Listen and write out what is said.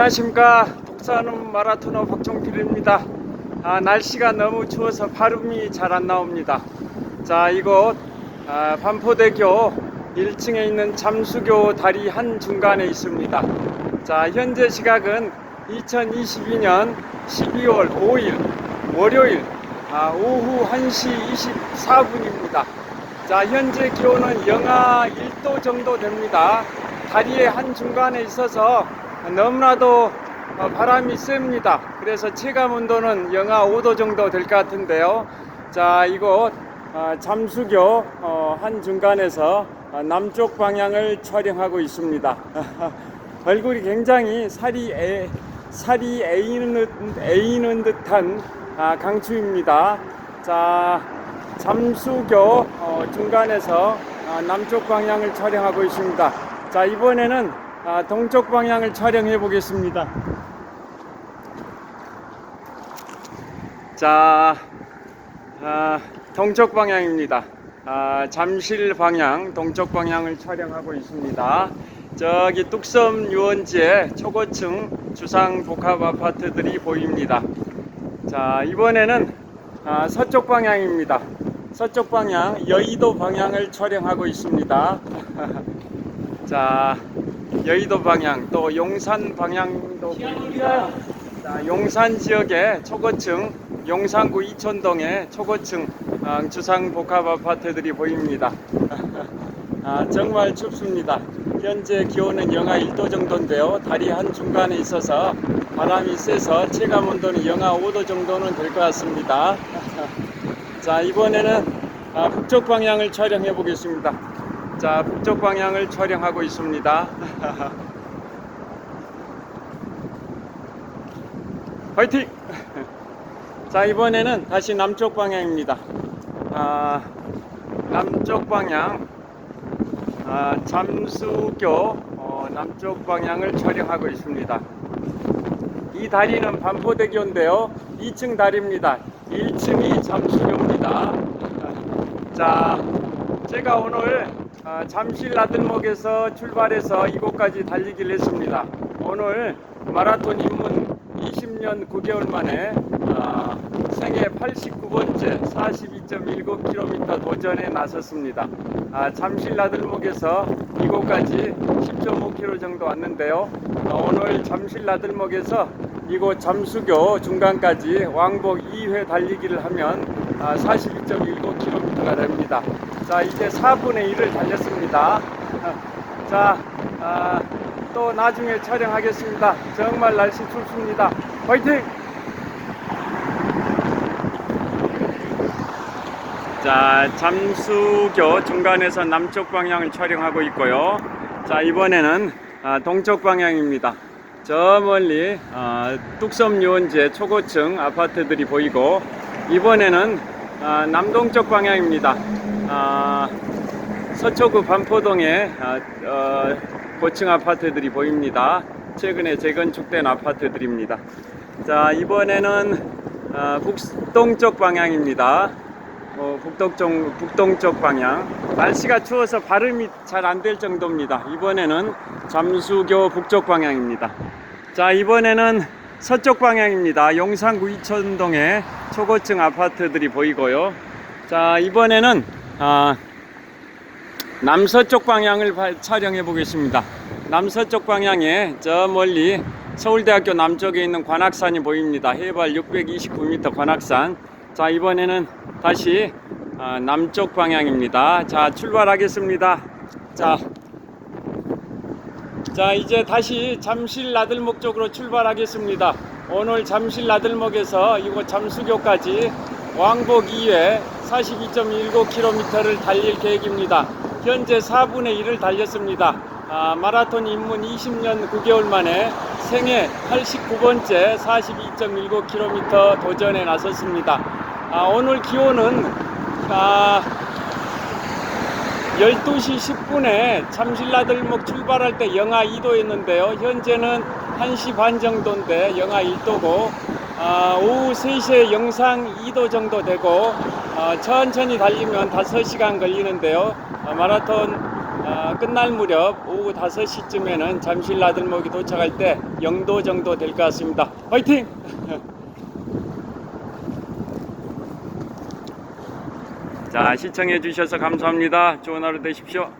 안녕하십니까. 독산음 마라토너 박종필입니다. 아, 날씨가 너무 추워서 발음이 잘 안 나옵니다. 자 이곳 아, 반포대교 1층에 있는 잠수교 다리 한 중간에 있습니다. 자 현재 시각은 2022년 12월 5일 월요일 아, 오후 1시 24분입니다. 자 현재 기온은 영하 1도 정도 됩니다. 다리의 한 중간에 있어서 너무나도 어, 바람이 셉니다. 그래서 체감 온도는 영하 5도 정도 될 것 같은데요. 자, 이곳 어, 잠수교 어, 한 중간에서 어, 남쪽 방향을 촬영하고 있습니다. 얼굴이 굉장히 살이 애, 살이 애이는, 애이는 듯한 아, 강추입니다. 자, 잠수교 어, 중간에서 아, 남쪽 방향을 촬영하고 있습니다. 자, 이번에는 아, 동쪽 방향을 촬영해 보겠습니다. 자, 아, 동쪽 방향입니다. 아, 잠실 방향, 동쪽 방향을 촬영하고 있습니다. 저기 뚝섬 유원지에 초고층 주상 복합 아파트들이 보입니다. 자, 이번에는 아, 서쪽 방향입니다. 서쪽 방향, 여의도 방향을 촬영하고 있습니다. 자, 여의도 방향, 또 용산 방향도 보입니다. 자, 용산 지역의 초고층, 용산구 이촌동의 초고층 아, 주상 복합 아파트들이 보입니다. 아, 정말 춥습니다. 현재 기온은 영하 1도 정도인데요. 다리 한 중간에 있어서 바람이 세서 체감 온도는 영하 5도 정도는 될 것 같습니다. 자, 이번에는 아, 북쪽 방향을 촬영해 보겠습니다. 자, 북쪽 방향을 촬영하고 있습니다. 화이팅! 자, 이번에는 다시 남쪽 방향입니다. 아, 남쪽 방향, 아, 잠수교 어, 남쪽 방향을 촬영하고 있습니다. 이 다리는 반포대교인데요. 2층 다리입니다. 1층이 잠수교입니다. 자, 제가 오늘 아, 잠실 나들목에서 출발해서 이곳까지 달리기를 했습니다. 오늘 마라톤 입문 20년 9개월 만에 아, 생애 89번째 42.19km 도전에 나섰습니다. 아, 잠실 나들목에서 이곳까지 10.5km 정도 왔는데요. 아, 오늘 잠실 나들목에서 이곳 잠수교 중간까지 왕복 2회 달리기를 하면 아, 42.19km가 됩니다. 자, 이제 4분의 1을 달렸습니다. 자, 아, 또 나중에 촬영하겠습니다. 정말 날씨 춥습니다. 화이팅! 자, 잠수교 중간에서 남쪽 방향을 촬영하고 있고요. 자, 이번에는 아, 동쪽 방향입니다. 저 멀리 아, 뚝섬 유원지의 초고층 아파트들이 보이고 이번에는 아, 남동쪽 방향입니다. 아, 서초구 반포동의 아, 어, 고층 아파트들이 보입니다. 최근에 재건축된 아파트들입니다. 자 이번에는 아, 북동쪽 방향입니다. 어, 북동쪽, 북동쪽 방향. 날씨가 추워서 발음이 잘 안 될 정도입니다. 이번에는 잠수교 북쪽 방향입니다. 자, 이번에는 서쪽 방향입니다. 용산구 이천동의 초고층 아파트들이 보이고요. 자, 이번에는 아, 남서쪽 방향을 바- 촬영해 보겠습니다. 남서쪽 방향에 저 멀리 서울대학교 남쪽에 있는 관악산이 보입니다. 해발 629m 관악산. 자, 이번에는 다시 아, 남쪽 방향입니다. 자, 출발하겠습니다. 자, 자, 이제 다시 잠실 나들목 쪽으로 출발하겠습니다. 오늘 잠실 나들목에서 이곳 잠수교까지 왕복 2회 42.19km를 달릴 계획입니다. 현재 4분의 1을 달렸습니다. 아, 마라톤 입문 20년 9개월 만에 생애 89번째 42.19km 도전에 나섰습니다. 아, 오늘 기온은 아, 12시 10분에 잠실나들목 출발할 때 영하 2도였는데요. 현재는 1시 반 정도인데 영하 1도고 아, 오후 3시에 영상 2도 정도 되고 아, 천천히 달리면 5시간 걸리는데요. 아, 마라톤 아, 끝날 무렵 오후 5시쯤에는 잠실 나들목이 도착할 때 0도 정도 될 것 같습니다. 화이팅! 자, 시청해 주셔서 감사합니다. 좋은 하루 되십시오.